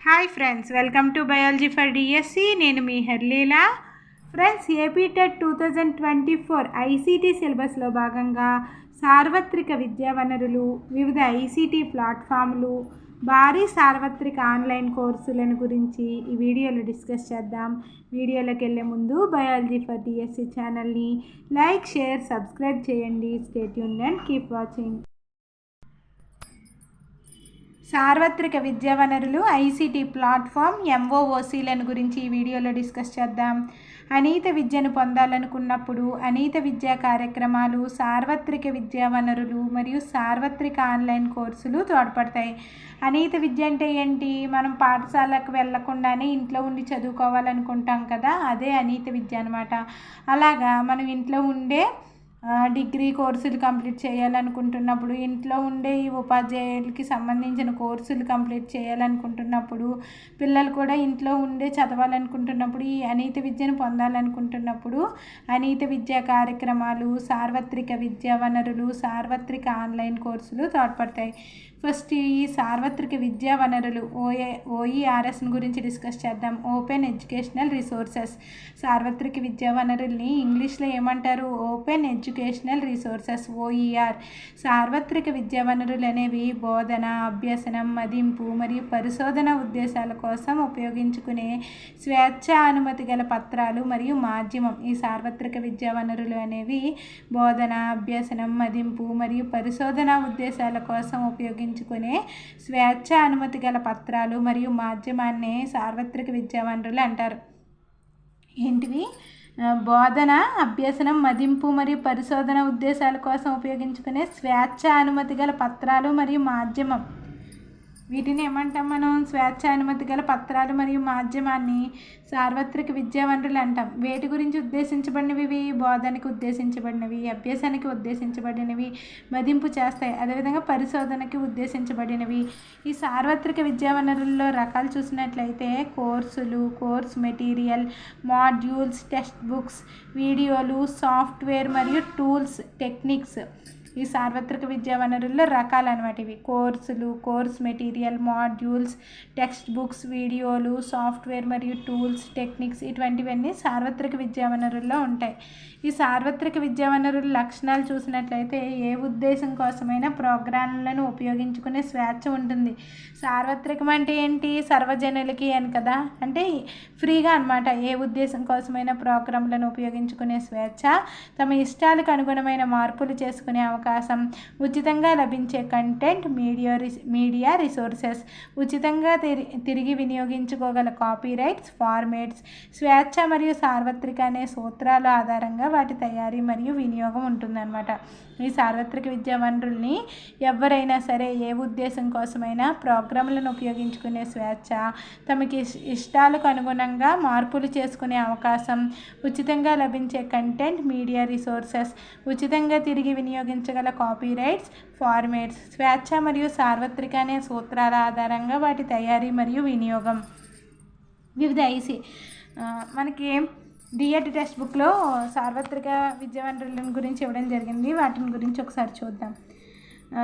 Hi friends welcome to biology for DSC నేను మీ హెర్లీలా. Friends AP TET two thousand twenty four ICT సిలబస్లో భాగంగా సార్వత్రిక విద్యా వనరులు వివిధ ఐసీటీ ప్లాట్ఫామ్లు భారీ సార్వత్రిక ఆన్లైన్ కోర్సులను గురించి ఈ వీడియోలో డిస్కస్ చేద్దాం. వీడియోలోకి వెళ్ళే ముందు బయాలజీ ఫర్ డిఎస్సి ఛానల్ని లైక్ షేర్ సబ్స్క్రైబ్ చేయండి. Stay tuned and keep watching సార్వత్రిక విద్యా వనరులు ఐసీటీ ప్లాట్ఫామ్ ఎంఓఓసీలను గురించి ఈ వీడియోలో డిస్కస్ చేద్దాం. అనీత విద్యను పొందాలనుకున్నప్పుడు అనీత విద్యా కార్యక్రమాలు సార్వత్రిక విద్యా వనరులు మరియు సార్వత్రిక ఆన్లైన్ కోర్సులు తోడ్పడతాయి. అనీత విద్య అంటే ఏంటి? మనం పాఠశాలకు వెళ్ళకుండానే ఇంట్లో ఉండి చదువుకోవాలనుకుంటాం కదా అదే అనీత విద్య అనమాట అలాగా మనం ఇంట్లో ఉండే డిగ్రీ కోర్సులు కంప్లీట్ చేయాలనుకుంటున్నప్పుడు ఇంట్లో ఉండే ఈ ఉపాధ్యాయులకి సంబంధించిన కోర్సులు కంప్లీట్ చేయాలనుకుంటున్నప్పుడు పిల్లలు కూడా ఇంట్లో ఉండే చదవాలనుకుంటున్నప్పుడు ఈ అనీత విద్యను పొందాలనుకుంటున్నప్పుడు అనీత విద్యా కార్యక్రమాలు సార్వత్రిక విద్యా వనరులు సార్వత్రిక ఆన్లైన్ కోర్సులు తోడ్పడతాయి. ఫస్ట్ ఈ సార్వత్రిక విద్యా వనరులు ఓఏ ఓఈఆర్ఎస్ని గురించి డిస్కస్ చేద్దాం. Open educational resources. సార్వత్రిక విద్యా వనరుల్ని ఇంగ్లీష్లో ఏమంటారు? Open educational resources OER. సార్వత్రిక విద్యా వనరులు అనేవి బోధన అభ్యసనం మదింపు మరియు పరిశోధన ఉద్దేశాల కోసం ఉపయోగించుకునే స్వేచ్ఛ అనుమతి గల పత్రాలు మరియు మాధ్యమం. ఈ సార్వత్రిక విద్యా వనరులు అనేవి బోధన అభ్యసనం మదింపు మరియు పరిశోధన ఉద్దేశాల కోసం ఉపయోగించుకునే స్వేచ్ఛ అనుమతి గల పత్రాలు మరియు మాధ్యమాన్ని సార్వత్రిక విద్యా వనరులు అంటారు. ఏంటివి? బోధన అభ్యసనం మదింపు మరియు పరిశోధన ఉద్దేశాల కోసం ఉపయోగించుకునే స్వేచ్ఛ అనుమతి గల పత్రాలు మరియు మాధ్యమం. వీటిని ఏమంటాం మనం? స్వేచ్ఛ అనుమతి గల పత్రాలు మరియు మాధ్యమాన్ని సార్వత్రిక విద్యా వనరులు అంటాం. వేటి గురించి ఉద్దేశించబడినవి? ఇవి బోధనకి ఉద్దేశించబడినవి అభ్యాసానికి ఉద్దేశించబడినవి మదింపు చేస్తాయి. అదేవిధంగా పరిశోధనకి ఉద్దేశించబడినవి. ఈ సార్వత్రిక విద్యా వనరుల్లో రకాలు చూసినట్లయితే కోర్సులు course material modules text books వీడియోలు సాఫ్ట్వేర్ మరియు టూల్స్ టెక్నిక్స్ ఈ సార్వత్రిక విద్యా వనరుల్లో రకాలు అనమాట ఇవి. కోర్సులు course material modules text books వీడియోలు సాఫ్ట్వేర్ మరియు టూల్స్ టెక్నిక్స్ ఇటువంటివన్నీ సార్వత్రిక విద్యా వనరుల్లో ఉంటాయి. ఈ సార్వత్రిక విద్యా వనరుల లక్షణాలు చూసినట్లయితే ఏ ఉద్దేశం కోసమైనా ప్రోగ్రాంలను ఉపయోగించుకునే స్వేచ్ఛ ఉంటుంది. సార్వత్రికం అంటే ఏంటి? సర్వజనులకి అని కదా? అంటే ఫ్రీగా అనమాట ఏ ఉద్దేశం కోసమైనా ప్రోగ్రాంలను ఉపయోగించుకునే స్వేచ్ఛ తమ ఇష్టాలకు అనుగుణమైన మార్పులు చేసుకునే అవకాశం అవకాశం ఉచితంగా లభించే కంటెంట్ మీడియా మీడియా రిసోర్సెస్. ఉచితంగా తిరిగి వినియోగించుకోగల కాపీరైట్స్ ఫార్మేట్స్ స్వేచ్ఛ మరియు సార్వత్రిక అనే సూత్రాల ఆధారంగా వాటి తయారీ మరియు వినియోగం ఉంటుందన్నమాట. ఈ సార్వత్రిక విద్యా వనరుల్ని ఎవరైనా సరే ఏ ఉద్దేశం కోసమైనా ప్రోగ్రాంలను ఉపయోగించుకునే స్వేచ్ఛ తమకి ఇష్టాలకు అనుగుణంగా మార్పులు చేసుకునే అవకాశం ఉచితంగా లభించే కంటెంట్ మీడియా రిసోర్సెస్ ఉచితంగా తిరిగి వినియోగించగల కాపీరైట్స్ ఫార్మేట్స్ స్వేచ్ఛ మరియు సార్వత్రిక అనే సూత్రాల ఆధారంగా వాటి తయారీ మరియు వినియోగం. వివిధ ఐసి మనకి డిఎడ్ టెక్స్ట్ బుక్లో సార్వత్రిక విద్యా వనరుల గురించి ఇవ్వడం జరిగింది. వాటిని గురించి ఒకసారి చూద్దాం.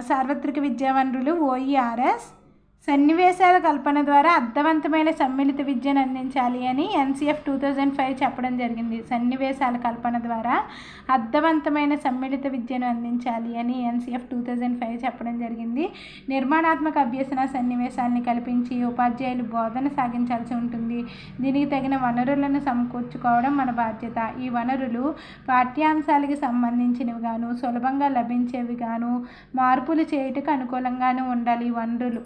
సార్వత్రిక విద్యా వనరులు ఓఈఆర్ఎస్ సన్నివేశాల కల్పన ద్వారా అర్థవంతమైన సమ్మిళిత విద్యను అందించాలి అని ఎన్సిఎఫ్ టూ థౌజండ్ ఫైవ్ చెప్పడం జరిగింది. సన్నివేశాల కల్పన ద్వారా అర్థవంతమైన సమ్మిళిత విద్యను అందించాలి అని ఎన్సిఎఫ్ టూ థౌజండ్ ఫైవ్ చెప్పడం జరిగింది. నిర్మాణాత్మక అభ్యసన సన్నివేశాలని కల్పించి ఉపాధ్యాయులు బోధన సాగించాల్సి ఉంటుంది. దీనికి తగిన వనరులను సమకూర్చుకోవడం మన బాధ్యత. ఈ వనరులు పాఠ్యాంశాలకి సంబంధించినవి గాను సులభంగా లభించేవి గాను మార్పులు చేయుటకు అనుకూలంగాను ఉండాలి ఈ వనరులు.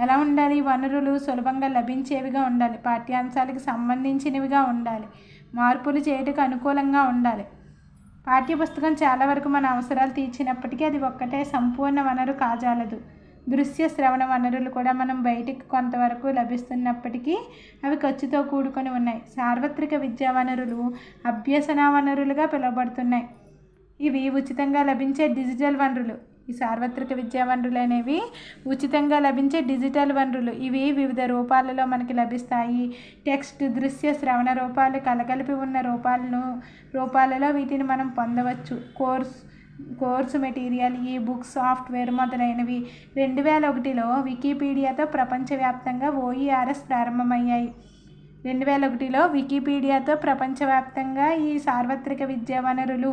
ఎలా ఉండాలి? వనరులు సులభంగా లభించేవిగా ఉండాలి. పాఠ్యాంశాలకు సంబంధించినవిగా ఉండాలి. మార్పులు చేయటకు అనుకూలంగా ఉండాలి. పాఠ్యపుస్తకం చాలా వరకు మన అవసరాలు తీర్చినప్పటికీ అది ఒక్కటే సంపూర్ణ వనరు కాజాలదు. దృశ్య శ్రవణ వనరులు కూడా మనం బయటికి కొంతవరకు లభిస్తున్నప్పటికీ అవి ఖర్చుతో కూడుకొని ఉన్నాయి. సార్వత్రిక విద్యా వనరులు అభ్యసన వనరులుగా పిలువబడుతున్నాయి. ఇవి ఉచితంగా లభించే డిజిటల్ వనరులు. ఈ సార్వత్రిక విద్యా వనరులు అనేవి ఉచితంగా లభించే డిజిటల్ వనరులు. ఇవి వివిధ రూపాలలో మనకి లభిస్తాయి. టెక్స్ట్ దృశ్య శ్రవణ రూపాలు కలగలిపి ఉన్న రూపాలను రూపాలలో వీటిని మనం పొందవచ్చు. Course course material ebook software మొదలైనవి. రెండు వేల ఒకటిలో వికీపీడియాతో ప్రపంచవ్యాప్తంగా ఓఈఆర్ఎస్ ప్రారంభమయ్యాయి. రెండు వేల ఒకటిలో వికీపీడియాతో ప్రపంచవ్యాప్తంగా ఈ సార్వత్రిక విద్యా వనరులు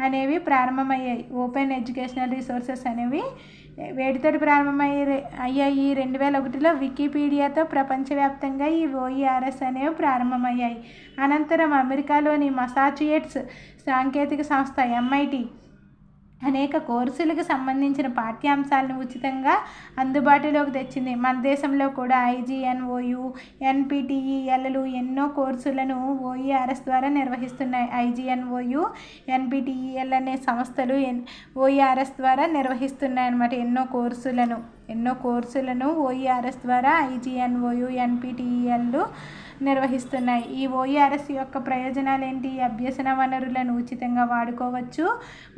అనేవి ప్రారంభమయ్యాయి. ఓపెన్ ఎడ్యుకేషనల్ రిసోర్సెస్ అనేవి వేటితోటి ప్రారంభమయ్యే అయ్యాయి. రెండు వేల ఒకటిలో వికీపీడియాతో ప్రపంచవ్యాప్తంగా ఈ ఓఈఆర్ఎస్ అనేవి ప్రారంభమయ్యాయి. అనంతరం అమెరికాలోని మసాచుయేట్స్ సాంకేతిక సంస్థ ఎంఐటి అనేక కోర్సులకు సంబంధించిన పాఠ్యాంశాలను ఉచితంగా అందుబాటులోకి తెచ్చింది. మన దేశంలో కూడా ఐజీఎన్ఓయు ఎన్పిటిఈఎల్లు ఎన్నో కోర్సులను ఓఈఆర్ఎస్ ద్వారా నిర్వహిస్తున్నాయి. ఐజీఎన్ఓయు ఎన్పిటిఈఎల్ అనే సంస్థలు ఎన్ ఓఈఆర్ఎస్ ద్వారా నిర్వహిస్తున్నాయి అన్నమాట ఎన్నో కోర్సులను. ఎన్నో కోర్సులను ఓఈఆర్ఎస్ ద్వారా ఐజీఎన్ఓయు ఎన్పిటిఈఎల్లు నిర్వహిస్తున్నాయి. ఈ ఓఈఆర్ఎస్ యొక్క ప్రయోజనాలు ఏంటి అభ్యసన వనరులను ఉచితంగా వాడుకోవచ్చు.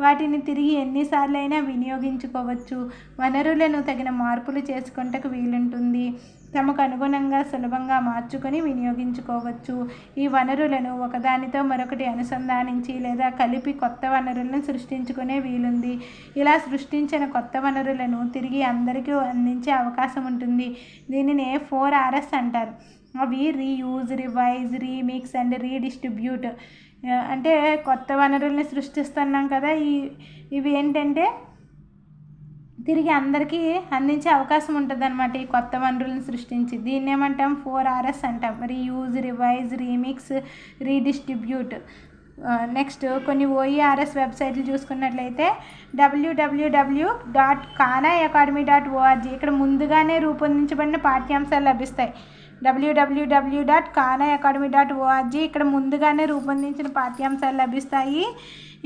వాటిని తిరిగి ఎన్నిసార్లు అయినా వినియోగించుకోవచ్చు. వనరులను తగిన మార్పులు చేసుకుంటకు వీలుంటుంది. తమకు అనుగుణంగా సులభంగా మార్చుకొని వినియోగించుకోవచ్చు. ఈ వనరులను ఒకదానితో మరొకటి అనుసంధానించి లేదా కలిపి కొత్త వనరులను సృష్టించుకునే వీలుంది. ఇలా సృష్టించిన కొత్త వనరులను తిరిగి అందరికీ అందించే అవకాశం ఉంటుంది దీనినే ఫోర్ ఆర్ఎస్ అంటారు. అవి reuse revise remix and redistribute అంటే కొత్త వనరుల్ని సృష్టిస్తున్నాం కదా ఈ ఇవి ఏంటంటే తిరిగి అందరికీ అందించే అవకాశం ఉంటుంది అనమాట ఈ కొత్త వనరులను సృష్టించి. దీన్ని ఏమంటాం? ఫోర్ ఆర్ఎస్ అంటాం. Reuse revise remix redistribute next కొన్ని ఓఈఆర్ఎస్ వెబ్సైట్లు చూసుకున్నట్లయితే డబ్ల్యూడబ్ల్యూడబ్ల్యూ dot Khan Academy dot org ఇక్కడ ముందుగానే రూపొందించబడిన పాఠ్యాంశాలు లభిస్తాయి. డబ్ల్యూడబ్ల్యూడబ్ల్యూ dot Khan Academy dot org ఇక్కడ ముందుగానే రూపొందించిన పాఠ్యాంశాలు లభిస్తాయి.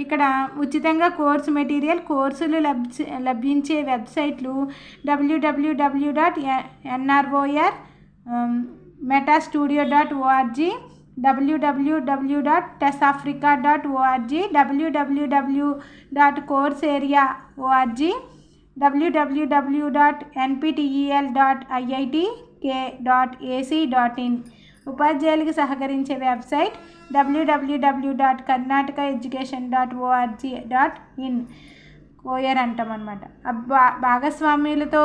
ఇక్కడ ఉచితంగా కోర్సు మెటీరియల్ కోర్సులు లభ్య లభించే వెబ్సైట్లు WWW dot NROER meta studio dot ORG WWW dot TESS Africa dot ORG WWW dot course area ORG WWW dot NPTEL dot IIT K dot AC dot IN ఉపాధ్యాయులకు సహకరించే website WWW dot Karnataka education dot ORG dot IN KOER అంటాం అనమాట బా భాగస్వామ్యులతో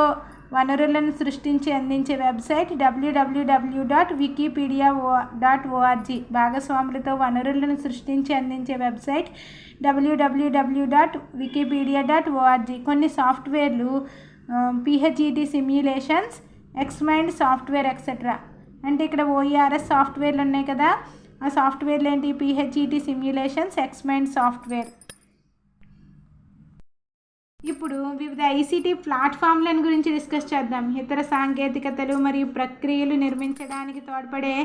వనరులను సృష్టించి అందించే website WWW dot Wikipedia ఓ డాట్ ఓఆర్జీ భాగస్వాములతో వనరులను సృష్టించి అందించే website WWW dot Wikipedia dot ORG కొన్ని సాఫ్ట్వేర్లు PhET simulations XMind software etcetera అంటే ఇక్కడ ఓఈఆర్ఎస్ సాఫ్ట్వేర్లు ఉన్నాయి కదా. ఆ సాఫ్ట్వేర్లు ఏంటి? పిహెచ్ఈటి సిమ్యులేషన్స్ ఎక్స్మైండ్ సాఫ్ట్వేర్ ఇప్పుడు వివిధ ఐసీటీ ప్లాట్ఫామ్లను గురించి డిస్కస్ చేద్దాం. ఇతర సాంకేతికతలు మరియు ప్రక్రియలు నిర్మించడానికి తోడ్పడే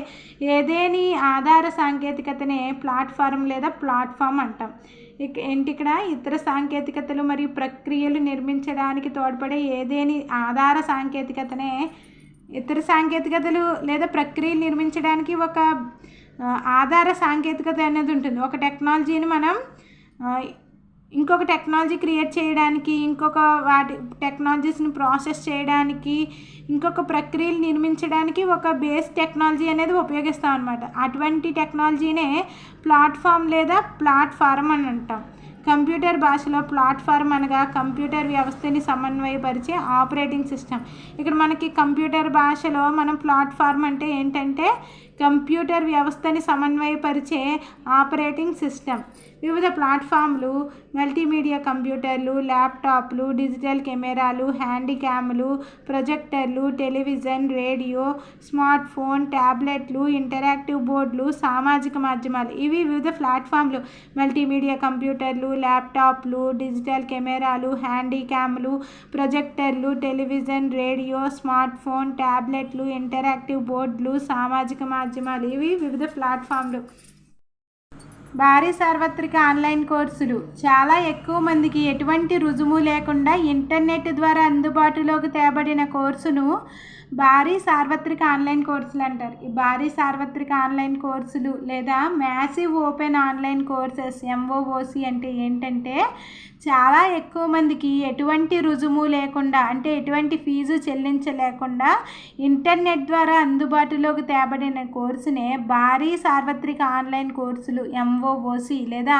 ఏదేని ఆధార సాంకేతికతనే ప్లాట్ఫారం లేదా ప్లాట్ఫామ్ అంటాం. ఇక ఏంటి ఇక్కడ ఇతర సాంకేతికతలు మరియు ప్రక్రియలు నిర్మించడానికి తోడ్పడే ఏదేని ఆధార సాంకేతికతనే? ఇతర సాంకేతికతలు లేదా ప్రక్రియలు నిర్మించడానికి ఒక ఆధార సాంకేతికత అనేది ఉంటుంది. ఒక టెక్నాలజీని మనం ఇంకొక టెక్నాలజీ క్రియేట్ చేయడానికి ఇంకొక వాటి టెక్నాలజీస్ని ప్రాసెస్ చేయడానికి ఇంకొక ప్రక్రియలు నిర్మించడానికి ఒక బేస్ టెక్నాలజీ అనేది ఉపయోగిస్తాం అనమాట అటువంటి టెక్నాలజీనే ప్లాట్ఫామ్ లేదా ప్లాట్ఫారం అని అంటాం. కంప్యూటర్ భాషలో ప్లాట్ఫామ్ అనగా కంప్యూటర్ వ్యవస్థని సమన్వయపరిచే ఆపరేటింగ్ సిస్టమ్ ఇక్కడ మనకి కంప్యూటర్ భాషలో మనం ప్లాట్ఫామ్ అంటే ఏంటంటే కంప్యూటర్ వ్యవస్థని సమన్వయపరిచే ఆపరేటింగ్ సిస్టమ్ వివిధ ప్లాట్ఫామ్లు మల్టీమీడియా కంప్యూటర్లు ల్యాప్టాప్లు డిజిటల్ కెమెరాలు హ్యాండిక్యామ్లు ప్రొజెక్టర్లు టెలివిజన్ రేడియో స్మార్ట్ ఫోన్ ట్యాబ్లెట్లు ఇంటరాక్టివ్ బోర్డులు సామాజిక మాధ్యమాలు. ఇవి వివిధ ప్లాట్ఫామ్లు. మల్టీమీడియా కంప్యూటర్లు ల్యాప్టాప్లు డిజిటల్ కెమెరాలు హ్యాండిక్యామ్లు ప్రొజెక్టర్లు టెలివిజన్ రేడియో స్మార్ట్ ఫోన్ ట్యాబ్లెట్లు ఇంటరాక్టివ్ బోర్డులు సామాజిక మాధ్యమాలు. ఇవి వివిధ ప్లాట్ఫామ్లు. భారీ సార్వత్రిక ఆన్లైన్ కోర్సులు. చాలా ఎక్కువ మందికి ఎటువంటి రుజువు లేకుండా ఇంటర్నెట్ ద్వారా అందుబాటులోకి తేబడిన కోర్సును భారీ సార్వత్రిక ఆన్లైన్ కోర్సులు అంటారు. ఈ భారీ సార్వత్రిక ఆన్లైన్ కోర్సులు లేదా massive open online courses MOOC అంటే ఏంటంటే చాలా ఎక్కువ మందికి ఎటువంటి రుజుము లేకుండా అంటే ఎటువంటి ఫీజు చెల్లించలేకుండా ఇంటర్నెట్ ద్వారా అందుబాటులోకి తేబడిన కోర్సునే భారీ సార్వత్రిక ఆన్లైన్ కోర్సులు ఎంఓఓసి లేదా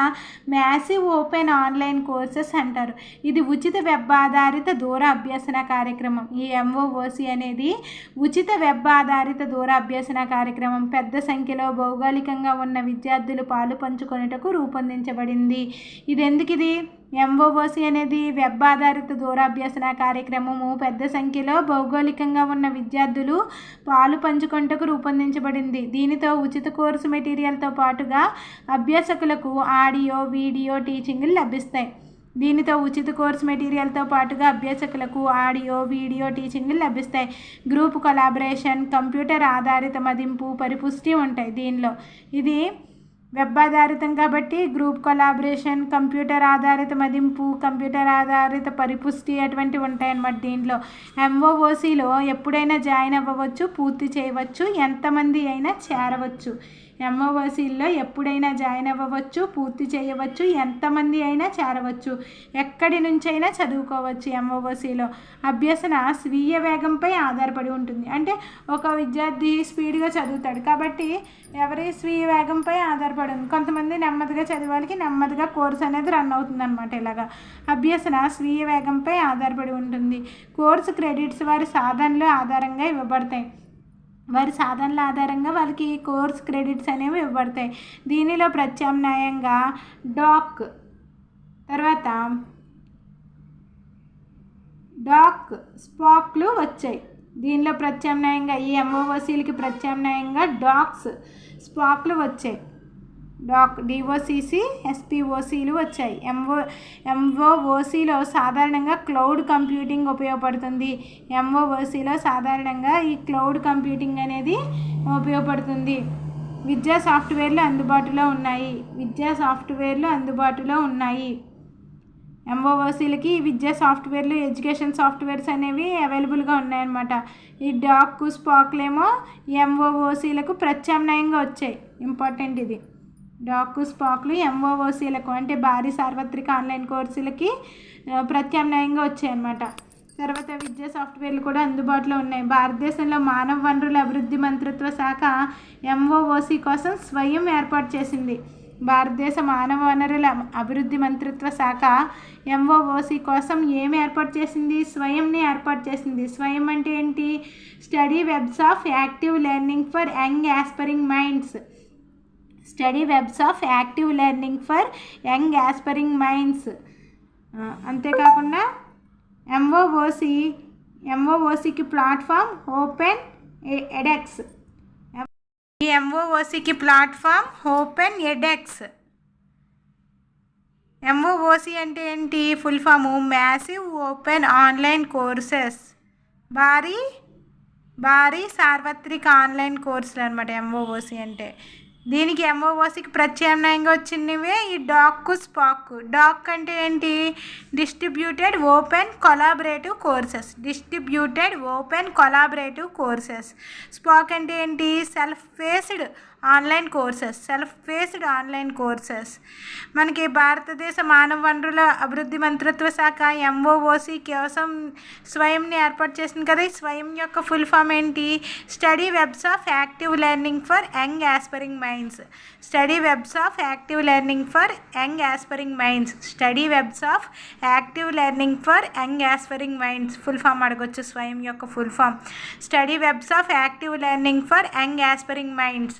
మ్యాసివ్ ఓపెన్ ఆన్లైన్ కోర్సెస్ అంటారు. ఇది ఉచిత వెబ్ ఆధారిత దూర అభ్యసన కార్యక్రమం. ఈ ఎంఓఓసి అనేది ఉచిత వెబ్ ఆధారిత దూర అభ్యసన కార్యక్రమం. పెద్ద సంఖ్యలో భౌగోళికంగా ఉన్న విద్యార్థులు పాలు పంచుకొనుటకు రూపొందించబడింది. ఇది ఎందుకు ఇది ఎంఓఓసి అనేది వెబ్ ఆధారిత దూరాభ్యసన కార్యక్రమము. పెద్ద సంఖ్యలో భౌగోళికంగా ఉన్న విద్యార్థులు పాలు పంచుకొంటకు రూపొందించబడింది. దీనితో ఉచిత కోర్సు మెటీరియల్తో పాటుగా అభ్యాసకులకు ఆడియో వీడియో టీచింగ్లు లభిస్తాయి. దీనితో ఉచిత కోర్స్ మెటీరియల్తో పాటుగా అభ్యాసకులకు ఆడియో వీడియో టీచింగ్లు లభిస్తాయి. గ్రూప్ కొలాబరేషన్ కంప్యూటర్ ఆధారిత మదింపు పరిపుష్టి ఉంటాయి దీనిలో. ఇది వెబ్ ఆధారితం కాబట్టి గ్రూప్ కొలాబరేషన్ కంప్యూటర్ ఆధారిత మదింపు కంప్యూటర్ ఆధారిత పరిపుష్టి అటువంటివి ఉంటాయన్నమాట దీంట్లో. ఎంఓఓసిలో ఎప్పుడైనా జాయిన్ అవ్వవచ్చు పూర్తి చేయవచ్చు ఎంతమంది అయినా చేరవచ్చు. ఎంఓఓసీల్లో ఎప్పుడైనా జాయిన్ అవ్వవచ్చు పూర్తి చేయవచ్చు ఎంతమంది అయినా చేరవచ్చు. ఎక్కడి నుంచైనా చదువుకోవచ్చు ఎంఓఓసీలో అభ్యసన స్వీయ వేగంపై ఆధారపడి ఉంటుంది. అంటే ఒక విద్యార్థి స్పీడ్గా చదువుతాడు కాబట్టి ఎవరి స్వీయ వేగంపై ఆధారపడి ఉంది కొంతమంది నెమ్మదిగా చదివే వాళ్ళకి నెమ్మదిగా కోర్స్ అనేది రన్ అవుతుంది అనమాట ఇలాగా. అభ్యసన స్వీయ వేగంపై ఆధారపడి ఉంటుంది. కోర్సు క్రెడిట్స్ వారి సాధనలు ఆధారంగా ఇవ్వబడతాయి. వారి సాధనల ఆధారంగా వాళ్ళకి కోర్స్ క్రెడిట్స్ అనేవి ఇవ్వబడతాయి. దీనిలో ప్రత్యామ్నాయంగా డాక్ తర్వాత డాక్ స్పాక్లు వచ్చాయి. దీనిలో ప్రత్యామ్నాయంగా ఈ ఎంఓఓసీలకి ప్రత్యామ్నాయంగా డాక్స్ స్పాక్లు వచ్చాయి. డాక్ డిఓసిసి ఎస్పిఓసీలు వచ్చాయి. ఎంఓ ఎంఓఓసిలో సాధారణంగా క్లౌడ్ కంప్యూటింగ్ ఉపయోగపడుతుంది. ఎంఓఓసిలో సాధారణంగా ఈ క్లౌడ్ కంప్యూటింగ్ అనేది ఉపయోగపడుతుంది. విద్యా సాఫ్ట్వేర్లు అందుబాటులో ఉన్నాయి. విద్యా సాఫ్ట్వేర్లు అందుబాటులో ఉన్నాయి. ఎంఓఓసీలకి విద్యా సాఫ్ట్వేర్లు ఎడ్యుకేషన్ సాఫ్ట్వేర్స్ అనేవి అవైలబుల్గా ఉన్నాయన్నమాట. ఈ డాక్ స్పాక్లేమో ఎంఓఓసీలకు ప్రత్యామ్నాయంగా వచ్చాయి. ఇంపార్టెంట్ ఇది. డాక్ స్పాక్లు ఎంఓఓసీలకు అంటే భారీ సార్వత్రిక ఆన్లైన్ కోర్సులకి ప్రత్యామ్నాయంగా వచ్చాయన్నమాట. తర్వాత విద్యా సాఫ్ట్వేర్లు కూడా అందుబాటులో ఉన్నాయి. భారతదేశంలో మానవ వనరుల అభివృద్ధి మంత్రిత్వ శాఖ ఎంఓఓసి కోసం స్వయం ఏర్పాటు చేసింది. భారతదేశ మానవ వనరుల అభివృద్ధి మంత్రిత్వ శాఖ ఎంఓఓసి కోసం ఏమి ఏర్పాటు చేసింది? స్వయంని ఏర్పాటు చేసింది. స్వయం అంటే ఏంటి? Study webs of active learning for young aspiring minds. Study webs of active learning for young aspiring minds అంతేకాకుండా ఎంఓఓసి ఎంఓఓసికి ప్లాట్ఫామ్ ఓపెన్ ఎడెక్స్ ఈ ఎంఓఓసికి ప్లాట్ఫామ్ ఓపెన్ ఎడెక్స్ ఎంఓఓసి అంటే ఏంటి? Full form massive open online courses భారీ భారీ సార్వత్రిక online కోర్సులు అనమాట ఎంఓఓసి అంటే. దీనికి ఎంఓఓసికి ప్రత్యామ్నాయంగా వచ్చినవే ఈ డాక్ స్పాక్ డాక్ అంటే ఏంటి? Distributed open collaborative courses. Distributed open collaborative courses. SPOC అంటే ఏంటి? Self paced online courses self paced online courses. మనకి భారతదేశ మానవ వనరుల అభివృద్ధి మంత్రిత్వ శాఖ ఎంఓఓసి కోసం స్వయంని ఏర్పాటు చేసింది కదా. ఈ స్వయం యొక్క ఫుల్ ఫామ్ ఏంటి? Study webs of active learning for young aspiring minds. Study webs of active learning for young aspiring minds. Study webs of active learning for young aspiring minds. Full form అడగొచ్చు స్వయం యొక్క full form. Study webs of active learning for young aspiring minds.